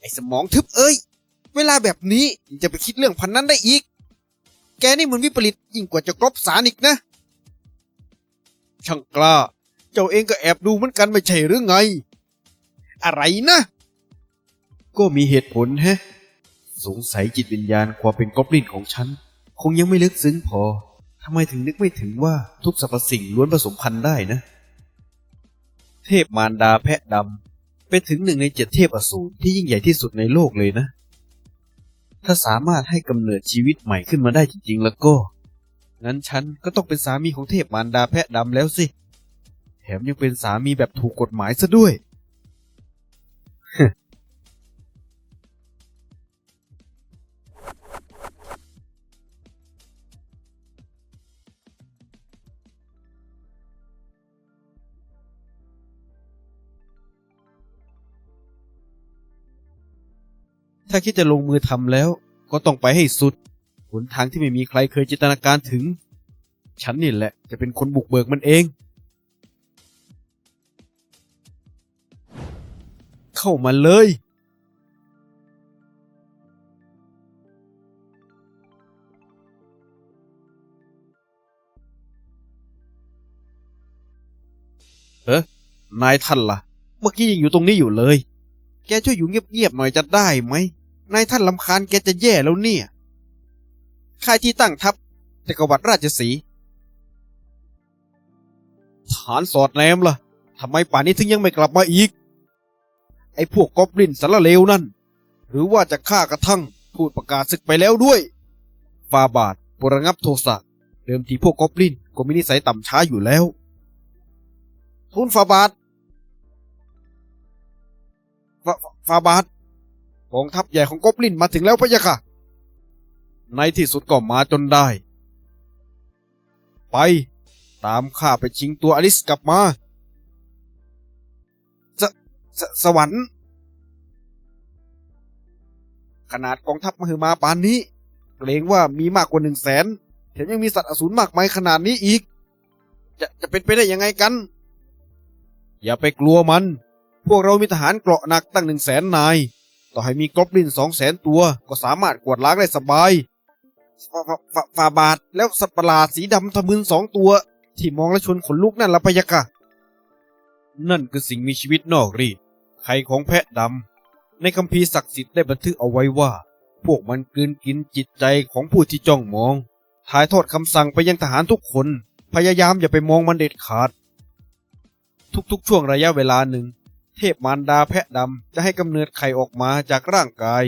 ไอ้สมองทึบเอ้ย เวลาแบบนี้ยังจะไปคิดเรื่องพันนั้นได้อีก แกนี่มันวิปริตยิ่งกว่าจะกรบสารอีกนะ ช่างกล้า เจ้าเองก็แอบดูเหมือนกันไม่ใช่หรือไง อะไรนะ ก็มีเหตุผลแฮะ สงสัยจิตวิญญาณความเป็นกอบลินของฉัน คงยังไม่ลึกซึ้งพอทำไมถึงนึกไม่ถึงว่าทุกสรรพสิ่งล้วนผสมพันธุ์ได้นะ เทพมารดาแพะดำ เป็นถึงหนึ่งในเจ็ดเทพอสูรที่ยิ่งใหญ่ที่สุดในโลกเลยนะ ถ้าสามารถให้กำเนิดชีวิตใหม่ขึ้นมาได้จริงๆ แล้วก็ งั้นฉันก็ต้องเป็นสามีของเทพมารดาแพะดำแล้วสิ แถมยังเป็นสามีแบบถูกกฎหมายซะด้วย ถ้าคิดจะลงมือทำแล้ว ก็ต้องไปให้สุดหนทางที่ไม่มีใครเคยจินตนาการถึง ฉันนี่แหละจะเป็นคนบุกเบิกมันเอง เข้ามาเลยเอ๊ะนายท่านล่ะ เมื่อกี้ยังอยู่ตรงนี้อยู่เลย แกช่วยอยู่เงียบๆหน่อยจะได้ไหม นายท่านลำคาญแกจะแย่แล้วเนี่ยค่ายที่ตั้งทัพจักรวรรดิราชสีฐานสอดแนมล่ะทำไมป่านนี้ถึงยังไม่กลับมาอีก ไอ้พวกกอบลินสารเลวนั่น หรือว่าจะฆ่ากระทั่งพูดประกาศศึกไปแล้วด้วย ฟาบาทปรงับโทสะเดิมทีพวกกอบลินก็มีนิสัยต่ำช้าอยู่แล้วทูลฟาบาทฟาฟาบาท กองทัพใหญ่ของกบลินมาถึงแล้วพะยะค่ะ ในที่สุดก็มาจนได้ ไป ตามข้าไปชิงตัวอลิสกลับมาสสสวรรค์ ขนาดกองทัพมหึมาปานนี้ เกรงว่ามีมากกว่าหนึ่งแสนแถมยังมีสัตว์อสูรมากมายขนาดนี้อีก จะจะเป็นไปได้ยังไงกัน อย่าไปกลัวมัน พวกเรามีทหารเกราะหนักตั้งหนึ่งแสนนาย ต่อให้มีกอบลินสองแสนตัวก็สามารถกวาดล้างได้สบายฟาฟาฟาบาทแล้วสัตว์ประหลาดสีดำทะมึนสองตัว ที่มองแล้วชวนขนลุกนั่นละพยะค่ะนั่นคือสิ่งมีชีวิตนอกรีดไข่ของแพะดำในคัมภีร์ศักดิ์สิทธิ์ได้บันทึกเอาไว้ว่า พวกมันกลืนกินจิตใจของผู้ที่จ้องมอง ถ่ายทอดคำสั่งไปยังทหารทุกคน พยายามอย่าไปมองมันเด็ดขาด ทุกๆ ช่วงระยะเวลาหนึ่ง เทพมารดาแพะดำจะให้กำเนิดไข่ออกมาจากร่างกาย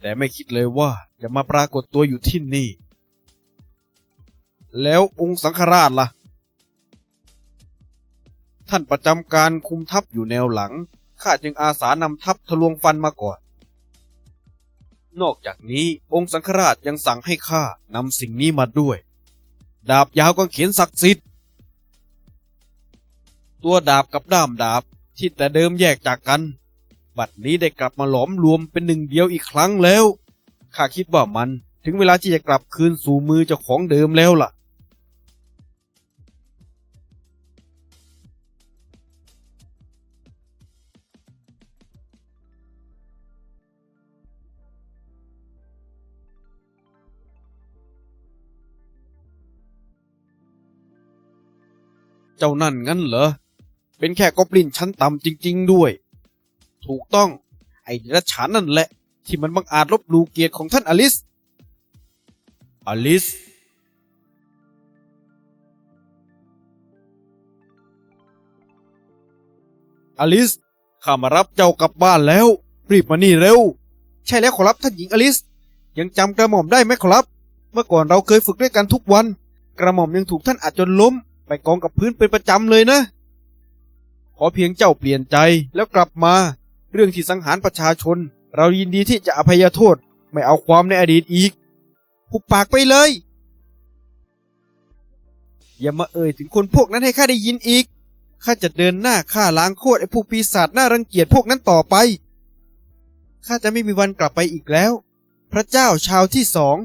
แต่ไม่คิดเลยว่าจะมาปรากฏตัวอยู่ที่นี่ แล้วองค์สังฆราชล่ะ ท่านประจำการคุมทัพอยู่แนวหลัง ข้าจึงอาสานำทัพทะลวงฟันมาก่อน นอกจากนี้องค์สังฆราชยังสั่งให้ข้านำสิ่งนี้มาด้วย ดาบยาวกางเขนศักดิ์สิทธิ์ ตัวดาบกับด้ามดาบ ที่แต่เดิมแยกจากกัน บัดนี้ได้กลับมาหลอมรวมเป็นหนึ่งเดียวอีกครั้งแล้วข้าคิดว่ามันถึงเวลาที่จะกลับคืนสู่มือเจ้าของเดิมแล้วล่ะ เจ้านั่นงั้นเหรอ เป็นแค่กอบลินชั้นต่ำจริง ๆ ด้วย ถูกต้อง ไอ้เดรัจฉานนั่นแหละ ที่มันบังอาจลบหลู่เกียรติของท่านอลิส อลิส อลิส ข้ามารับเจ้ากลับบ้านแล้ว รีบมานี่เร็ว ใช่แล้วขอรับท่านหญิงอลิส ยังจำกระหม่อมได้ไหมขอรับ เมื่อก่อนเราเคยฝึกด้วยกันทุกวัน กระหม่อมยังถูกท่านอาจจนล้ม ไปกองกับพื้นเป็นประจำเลยนะ ขอเพียงเจ้าเปลี่ยนใจแล้วกลับมา เรื่องที่สังหารประชาชน เรายินดีที่จะอภัยโทษไม่เอาความในอดีตอีกหุบปากไปเลย อย่ามาเอ่ยถึงคนพวกนั้นให้ข้าได้ยินอีกข้าจะเดินหน้าฆ่าล้างโคตรไอ้พวกปีศาจน่ารังเกียจพวกนั้นต่อไปข้าจะไม่มีวันกลับไปอีกแล้ว พระเจ้าชาวที่สอง